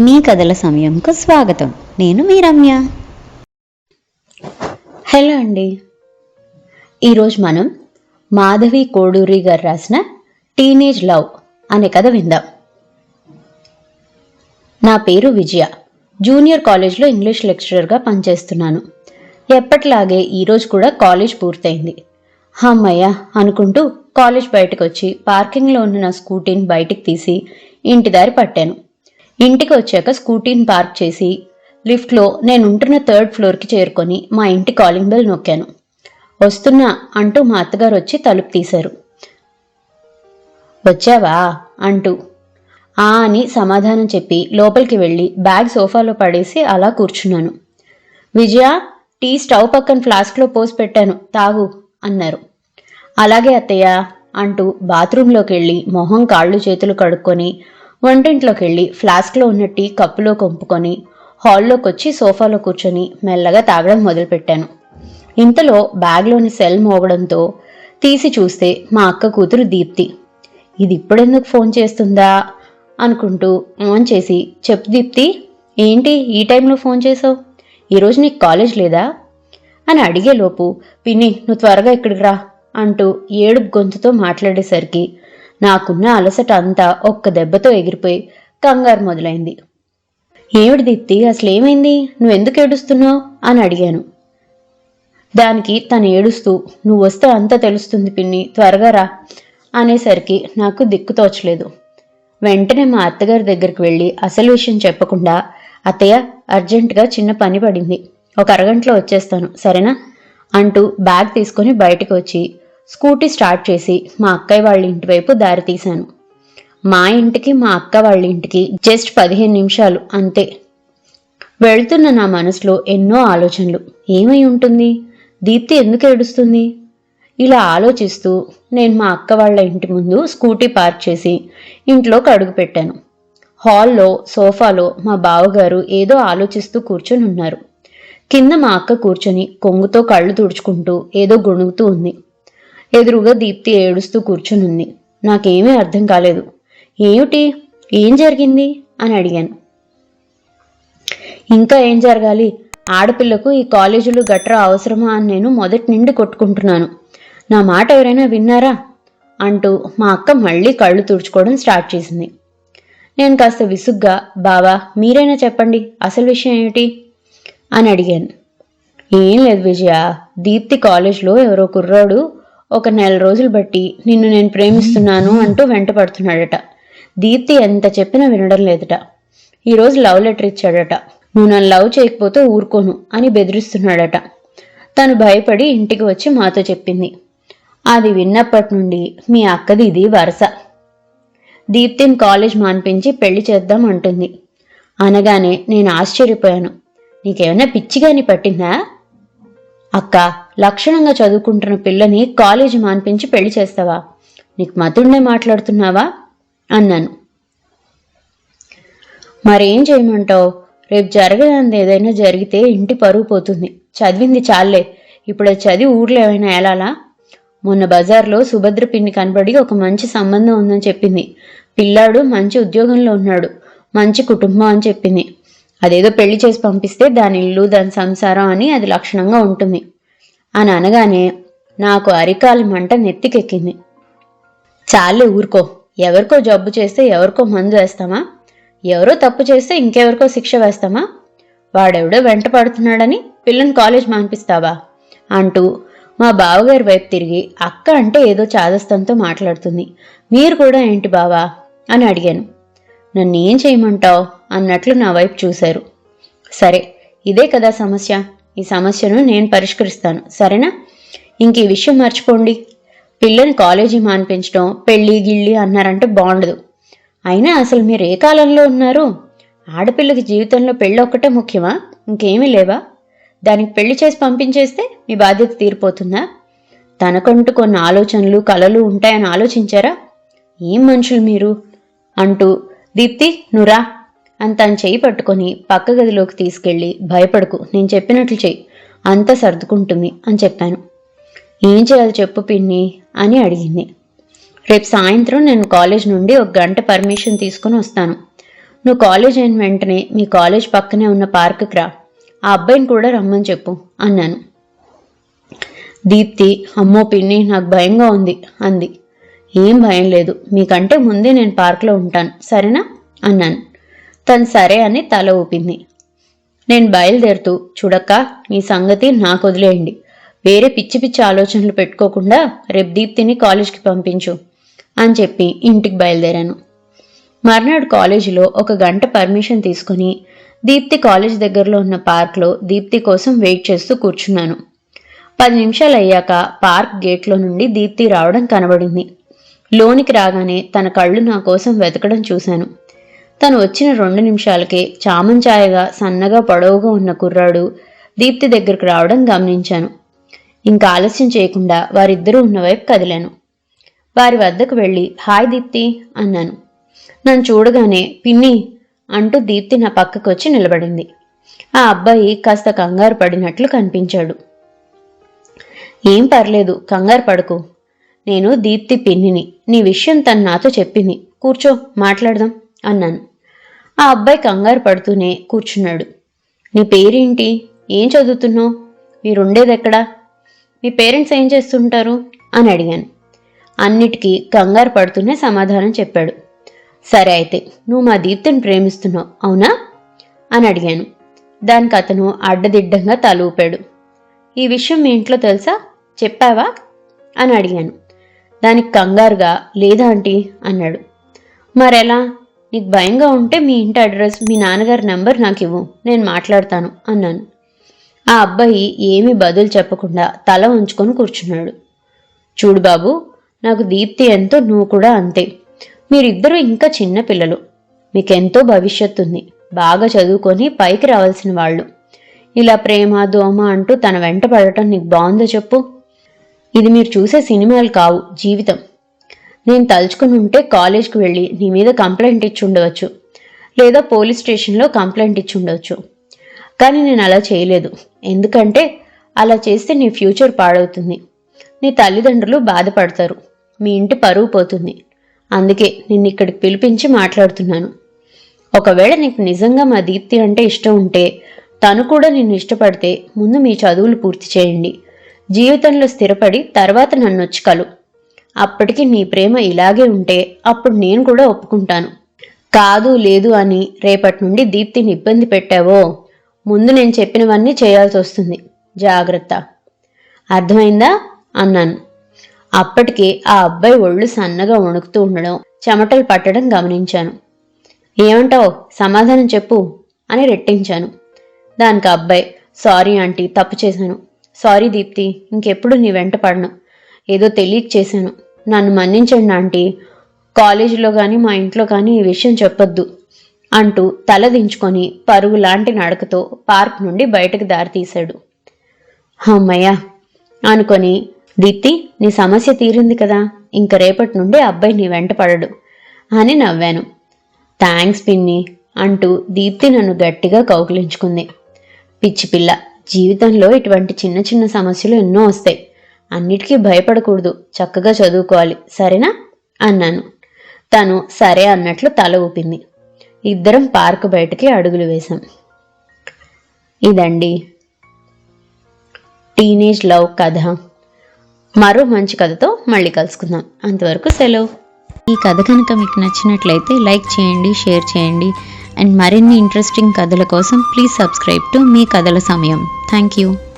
మీ కథల సమయంకు స్వాగతం. నేను మీ రమ్య హలో అండి. ఈరోజు మనం మాధవి కోడూరి గారు రాసిన టీనేజ్ లవ్ అనే కథ విందాం. నా పేరు విజయ. జూనియర్ కాలేజ్లో ఇంగ్లీష్ లెక్చరర్గా పనిచేస్తున్నాను. ఎప్పటిలాగే ఈరోజు కూడా కాలేజ్ పూర్తయింది. అమ్మయ్య అనుకుంటూ కాలేజ్ బయటకు వచ్చి పార్కింగ్లో ఉన్న నా స్కూటీని బయటికి తీసి ఇంటి దారి పట్టాను. ఇంటికి వచ్చాక స్కూటీని పార్క్ చేసి లిఫ్ట్లో నేను ఉంటున్న థర్డ్ ఫ్లోర్కి చేరుకొని మా ఇంటి కాలింగ్ బెల్ నొక్కాను. వస్తున్నా అంటూ మా అత్తగారు వచ్చి తలుపు తీశారు. వచ్చావా? అంటూ. ఆ అని సమాధానం చెప్పి లోపలికి వెళ్ళి బ్యాగ్ సోఫాలో పడేసి అలా కూర్చున్నాను. విజయ టీ స్టవ్ పక్కన ఫ్లాస్క్లో పోసి పెట్టాను తాగు అన్నారు. అలాగే అత్తయ్య అంటూ బాత్రూంలోకి వెళ్ళి మొహం కాళ్ళు చేతులు కడుక్కొని వంటింట్లోకి వెళ్ళి ఫ్లాస్క్లో ఉన్న టీ కప్పులో కొంపుకొని హాల్లోకి వచ్చి సోఫాలో కూర్చొని మెల్లగా తాగడం మొదలుపెట్టాను. ఇంతలో బ్యాగ్లోని సెల్ మోగడంతో తీసి చూస్తే మా అక్క కూతురు దీప్తి. ఇది ఇప్పుడెందుకు ఫోన్ చేస్తుందా? అనుకుంటూ ఆన్ చేసి చెప్పు దీప్తి ఏంటి ఈ టైంలో ఫోన్ చేసావు? ఈరోజు నీకు కాలేజ్ లేదా? అని అడిగేలోపు పిన్ని నువ్వు త్వరగా ఇక్కడికి రా అంటూ ఏడుపు గొంతుతో మాట్లాడేసరికి నాకున్న అలసట అంతా ఒక్క దెబ్బతో ఎగిరిపోయి కంగారు మొదలైంది. ఏమిటి దీప్తి అసలు ఏమైంది? నువ్వెందుకు ఏడుస్తున్నావు? అని అడిగాను. దానికి తను ఏడుస్తూ నువ్వు వస్తే అంతా తెలుస్తుంది పిన్ని త్వరగా రా అనేసరికి నాకు దిక్కు తోచలేదు. వెంటనే మా అత్తగారి దగ్గరికి వెళ్ళి అసలు విషయం చెప్పకుండా అత్తయ్య అర్జెంటుగా చిన్న పని పడింది ఒక అరగంటలో వచ్చేస్తాను సరేనా? అంటూ బ్యాగ్ తీసుకొని బయటకు వచ్చి స్కూటీ స్టార్ట్ చేసి మా అక్కయ్య వాళ్ళ ఇంటి వైపు దారి తీశాను. మా ఇంటికి మా అక్క వాళ్ళ ఇంటికి జస్ట్ పదిహేను నిమిషాలు అంతే. వెళ్తున్న నా మనసులో ఎన్నో ఆలోచనలు. ఏమై ఉంటుంది? దీప్తి ఎందుకు ఏడుస్తుంది? ఇలా ఆలోచిస్తూ నేను మా అక్క వాళ్ళ ఇంటి ముందు స్కూటీ పార్క్ చేసి ఇంట్లోకి అడుగు పెట్టాను. హాల్లో సోఫాలో మా బావగారు ఏదో ఆలోచిస్తూ కూర్చొని ఉన్నారు కింద మా అక్క కూర్చొని కొంగుతో కళ్ళు తుడుచుకుంటూ ఏదో గొణుగుతూ ఉంది. ఎదురుగా దీప్తి ఏడుస్తూ కూర్చునుంది. ఉంది నాకేమీ అర్థం కాలేదు. ఏమిటి? ఏం జరిగింది? అని అడిగాను. ఇంకా ఏం జరగాలి? ఆడపిల్లకు ఈ కాలేజీలు గట్రా అవసరమా అని నేను మొదటి నిండి కొట్టుకుంటున్నాను. నా మాట ఎవరైనా విన్నారా? అంటూ మా అక్క మళ్ళీ కళ్ళు తుడుచుకోవడం స్టార్ట్ చేసింది. నేను కాస్త విసుగ్గా బావా మీరైనా చెప్పండి. అసలు విషయం ఏమిటి? అని అడిగాను. ఏం లేదు విజయ. దీప్తి కాలేజ్లో ఎవరో కుర్రాడు ఒక నెల రోజులు బట్టి నిన్ను నేను ప్రేమిస్తున్నాను అంటూ వెంట పడుతున్నాడట. దీప్తి ఎంత చెప్పినా వినడం లేదట. ఈరోజు లవ్ లెటర్ ఇచ్చాడట. నువ్వు నన్ను లవ్ చేయకపోతే ఊరుకోను అని బెదిరిస్తున్నాడట. తను భయపడి ఇంటికి వచ్చి మాతో చెప్పింది. అది విన్నప్పటి నుండి మీ అక్కది ఇది వరస. దీప్తిని కాలేజ్ మాన్పించి పెళ్ళి చేద్దాం అంటుంది. అనగానే నేను ఆశ్చర్యపోయాను. నీకేమైనా పిచ్చిగాని పట్టిందా? అక్క లక్షణంగా చదువుకుంటున్న పిల్లని కాలేజీ మాన్పించి పెళ్ళి చేస్తావా? నీకు మతుండే మాట్లాడుతున్నావా? అన్నాను. మరేం చేయమంటావు? రేపు జరగదంది ఏదైనా జరిగితే ఇంటి పరువు పోతుంది. చదివింది చాలే ఇప్పుడు చదివి ఊర్లో ఏమైనా ఏలాలా? మొన్న బజార్లో సుభద్ర పిన్ని కనబడి ఒక మంచి సంబంధం ఉందని చెప్పింది. పిల్లాడు మంచి ఉద్యోగంలో ఉన్నాడు. మంచి కుటుంబం అని చెప్పింది. అదేదో పెళ్ళి చేసి పంపిస్తే దాని ఇల్లు దాని సంసారం అని అది లక్షణంగా ఉంటుంది. అని అనగానే నాకు అరికాలి మంట నెత్తికెక్కింది. చాలే ఊరుకో ఎవరికో జబ్బు చేస్తే ఎవరికో మందు వేస్తామా? ఎవరో తప్పు చేస్తే ఇంకెవరికో శిక్ష వేస్తామా? వాడెవడో వెంట పడుతున్నాడని పిల్లని కాలేజ్ మాన్పిస్తావా? అంటూ మా బావగారి వైపు తిరిగి అక్క అంటే ఏదో చాదస్తంతో మాట్లాడుతుంది. మీరు కూడా ఏంటి బావా? అని అడిగాను. నన్ను ఏం చేయమంటావు? అన్నట్లు నా వైపు చూశారు. సరే ఇదే కదా సమస్య. ఈ సమస్యను నేను పరిష్కరిస్తాను. సరేనా? ఇంక ఈ విషయం మర్చిపోండి. పిల్లని కాలేజీ మాన్పించడం పెళ్ళి గిళ్ళి అన్నారంటే బాగుండదు. అయినా అసలు మీరు ఏ కాలంలో ఉన్నారు? ఆడపిల్లకి జీవితంలో పెళ్ళి ఒక్కటే ముఖ్యమా? ఇంకేమీ లేవా? దానికి పెళ్ళి చేసి పంపించేస్తే మీ బాధ్యత తీరిపోతుందా? తనకంటూ కొన్ని ఆలోచనలు కలలు ఉంటాయని ఆలోచించారా? ఏం మనుషులు మీరు? అంటూ దీప్తి నురా అని తను చేయి పట్టుకొని పక్క గదిలోకి తీసుకెళ్ళి భయపడకు నేను చెప్పినట్లు చెయ్యి. అంతా సర్దుకుంటుంది అని చెప్పాను. ఏం చేయాలి చెప్పు పిన్ని అని అడిగింది. రేపు సాయంత్రం నేను కాలేజ్ నుండి ఒక గంట పర్మిషన్ తీసుకుని వస్తాను. నువ్వు కాలేజ్ అయిన వెంటనే మీ కాలేజ్ పక్కనే ఉన్న పార్కుకి రా. ఆ అబ్బాయిని కూడా రమ్మని చెప్పు అన్నాను. దీప్తి అమ్మో పిన్ని నాకు భయంగా ఉంది అంది. ఏం భయం లేదు మీకంటే ముందే నేను పార్క్లో ఉంటాను సరేనా? అన్నాను. తను సరే అని తల ఊపింది. నేను బయలుదేరుతూ చూడక్క మీ సంగతి నాకు వదిలేయండి. వేరే పిచ్చి పిచ్చి ఆలోచనలు పెట్టుకోకుండా రేపు దీప్తిని కాలేజ్కి పంపించు అని చెప్పి ఇంటికి బయలుదేరాను. మర్నాడు కాలేజీలో ఒక గంట పర్మిషన్ తీసుకుని దీప్తి కాలేజ్ దగ్గరలో ఉన్న పార్క్లో దీప్తి కోసం వెయిట్ చేస్తూ కూర్చున్నాను. పది నిమిషాలు అయ్యాక పార్క్ గేట్లో నుండి దీప్తి రావడం కనబడింది. లోనికి రాగానే తన కళ్ళు నా కోసం వెతకడం చూశాను. తను వచ్చిన రెండు నిమిషాలకే చామంచాయగా సన్నగా పొడవుగా ఉన్న కుర్రాడు దీప్తి దగ్గరకు రావడం గమనించాను. ఇంకా ఆలస్యం చేయకుండా వారిద్దరూ ఉన్న వైపు కదిలాను. వారి వద్దకు వెళ్ళి హాయ్ దీప్తి అన్నాను. నన్ను చూడగానే పిన్ని అంటూ దీప్తి నా పక్కకు వచ్చి నిలబడింది. ఆ అబ్బాయి కాస్త కంగారు పడినట్లు కనిపించాడు. ఏం పర్లేదు కంగారు పడకు. నేను దీప్తి పిన్నిని నీ విషయం తను నాతో చెప్పింది. కూర్చో మాట్లాడదాం అన్నాను. ఆ అబ్బాయి కంగారు పడుతూనే కూర్చున్నాడు. నీ పేరేంటి? ఏం చదువుతున్నావు? మీరుండేదెక్కడా? మీ పేరెంట్స్ ఏం చేస్తుంటారు? అని అడిగాను. అన్నిటికీ కంగారు పడుతూనే సమాధానం చెప్పాడు. సరే అయితే నువ్వు మా దీప్తిని ప్రేమిస్తున్నావు అవునా? అని అడిగాను. దానికి అతను అడ్డదిడ్డంగా తల ఊపాడు. ఈ విషయం మీ ఇంట్లో తెలుసా? చెప్పావా? అని అడిగాను. దానికి కంగారుగా లేదా ఆంటీ? అన్నాడు. మరెలా? నీకు భయంగా ఉంటే మీ ఇంటి అడ్రస్ మీ నాన్నగారి నెంబర్ నాకు ఇవ్వు. నేను మాట్లాడతాను అన్నాను. ఆ అబ్బాయి ఏమీ బదులు చెప్పకుండా తల ఉంచుకొని కూర్చున్నాడు. చూడు బాబు నాకు దీప్తి ఎంతో నువ్వు కూడా అంతే. మీరిద్దరూ ఇంకా చిన్న పిల్లలు. మీకెంతో భవిష్యత్తు ఉంది బాగా చదువుకొని పైకి రావాల్సిన వాళ్ళు. ఇలా ప్రేమ దోమ అంటూ తన వెంట పడటం నీకు బాగుందో చెప్పు? ఇది మీరు చూసే సినిమాలు కావు జీవితం. నేను తలుచుకుని ఉంటే కాలేజ్కి వెళ్ళి నీ మీద కంప్లైంట్ ఇచ్చి ఉండవచ్చు. లేదా పోలీస్ స్టేషన్లో కంప్లైంట్ ఇచ్చి ఉండవచ్చు. కానీ నేను అలా చేయలేదు. ఎందుకంటే అలా చేస్తే నీ ఫ్యూచర్ పాడవుతుంది. నీ తల్లిదండ్రులు బాధపడతారు. మీ ఇంటి పరువు పోతుంది. అందుకే నిన్ను ఇక్కడికి పిలిపించి మాట్లాడుతున్నాను. ఒకవేళ నీకు నిజంగా మా దీప్తి అంటే ఇష్టం ఉంటే తను కూడా నిన్ను ఇష్టపడితే ముందు మీ చదువులు పూర్తి చేయండి. జీవితంలో స్థిరపడి తర్వాత నన్ను వచ్చి కలు. అప్పటికి నీ ప్రేమ ఇలాగే ఉంటే అప్పుడు నేను కూడా ఒప్పుకుంటాను. కాదు లేదు అని రేపటి నుండి దీప్తిని ఇబ్బంది పెట్టావో? ముందు నేను చెప్పినవన్నీ చేయాల్సి వస్తుంది. జాగ్రత్త. అర్థమైందా? అన్నాను. అప్పటికే ఆ అబ్బాయి ఒళ్ళు సన్నగా వణుకుతూ ఉండడం చెమటలు పట్టడం గమనించాను. ఏమంటావు? సమాధానం చెప్పు అని రెట్టించాను. దానికి అబ్బాయి సారీ ఆంటీ తప్పు చేశాను. సారీ దీప్తి ఇంకెప్పుడు నీ వెంట పడను. ఏదో తెలియక చేశాను. నన్ను మన్నించండి ఆంటీ. కాలేజీలో కానీ మా ఇంట్లో కానీ ఈ విషయం చెప్పొద్దు అంటూ తల దించుకొని పరుగు లాంటి నడకతో పార్క్ నుండి బయటకు దారితీశాడు. అమ్మయ్యా అనుకొని దీప్తి నీ సమస్య తీరింది కదా ఇంక రేపటి నుండి అబ్బాయి నీ వెంట పడడు అని నవ్వాను. థ్యాంక్స్ పిన్ని అంటూ దీప్తి నన్ను గట్టిగా కౌగిలించుకుంది. పిచ్చి పిల్ల జీవితంలో ఇటువంటి చిన్న చిన్న సమస్యలు ఎన్నో వస్తాయి. అన్నిటికీ భయపడకూడదు. చక్కగా చదువుకోవాలి. సరేనా? అన్నాను. తను సరే అన్నట్లు తల ఊపింది. ఇద్దరం పార్క్ బయటకి అడుగులు వేశాం. ఇదండి. టీనేజ్ లవ్ కథ. మరో మంచి కథతో మళ్ళీ కలుసుకుందాం. అంతవరకు సెలవు. ఈ కథ కనుక మీకు నచ్చినట్లయితే లైక్ చేయండి షేర్ చేయండి. అండ్ మరిన్ని ఇంట్రెస్టింగ్ కథల కోసం ప్లీజ్ సబ్స్క్రైబ్ టు మీ కథల సమయం. Thank you.